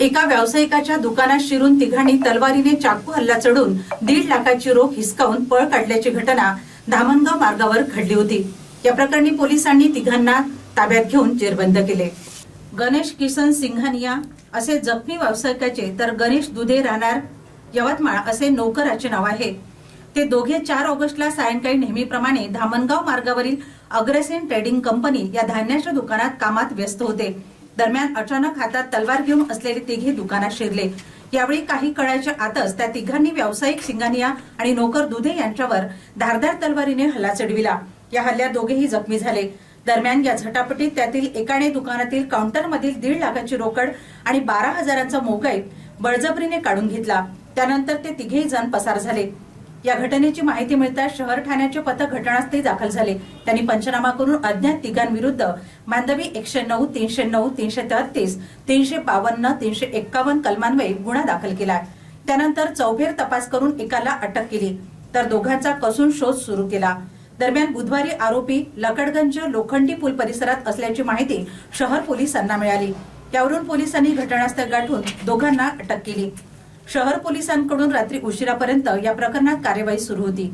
एका व्यावसायिकाच्या दुकानात शिरून तिघांनी तलवारीने चाकू हल्ला चढून दीड लाखाची रोख हिसकावून पळ काढल्याची घटना धामणगाव मार्गावर घडली होती. या प्रकरणी पोलिसांनी तिघांना ताब्यात घेऊन जेरबंद केले. गणेश किसन सिंघानिया असे जखमी व्यावसायिकाचे तर गणेश दुधे राहणार यवतमाळ असे नोकराचे नाव आहे. ते दोघे चार ऑगस्टला सायंकाळी नेहमीप्रमाणे धामणगाव मार्गावरील अग्रसेन ट्रेडिंग कंपनी या धान्याच्या दुकानात कामात व्यस्त होते. दरम्यान अचानक हातात तलवार घेऊन असलेले तिघे दुकानात शिरले. यावेळी काही कळायच्या आतच त्या तिघांनी व्यावसायिक सिंगानिया आणि नोकर दुधे यांच्यावर धारदार तलवारीने हल्ला चढविला. या हल्ल्यात दोघेही जखमी झाले. दरम्यान या झटापटीत त्यातील एकाने दुकानातील काउंटरमधील दीड लाखाची रोकड आणि बारा हजारांचा मोबाईल बळजबरीने काढून घेतला. त्यानंतर ते तिघेही जण पसार झाले. या घटनेची माहिती मिळताच शहर ठाण्याचे पथक घटनास्थळी दाखल झाले. त्यांनी पंचनामा करून अज्ञात तिघांविरुद्ध मांडवी एकशे नऊ तीनशे नऊ तीनशे तेहतीस तीनशे बावन्न तीनशे एक्कावन्न कलमान्वये गुन्हा दाखल केला. त्यानंतर चौफेर तपास करून एकाला अटक केली. तर दोघांचा कसून शोध सुरू केला. दरम्यान बुधवारी आरोपी लकडगंज लोखंडी पूल परिसरात असल्याची माहिती शहर पोलिसांना मिळाली. त्यावरून पोलिसांनी घटनास्थळ गाठून दोघांना अटक केली. शहर पोलिसांकडून रात्री उशिरापर्यंत या प्रकरणात कार्यवाही सुरू होती.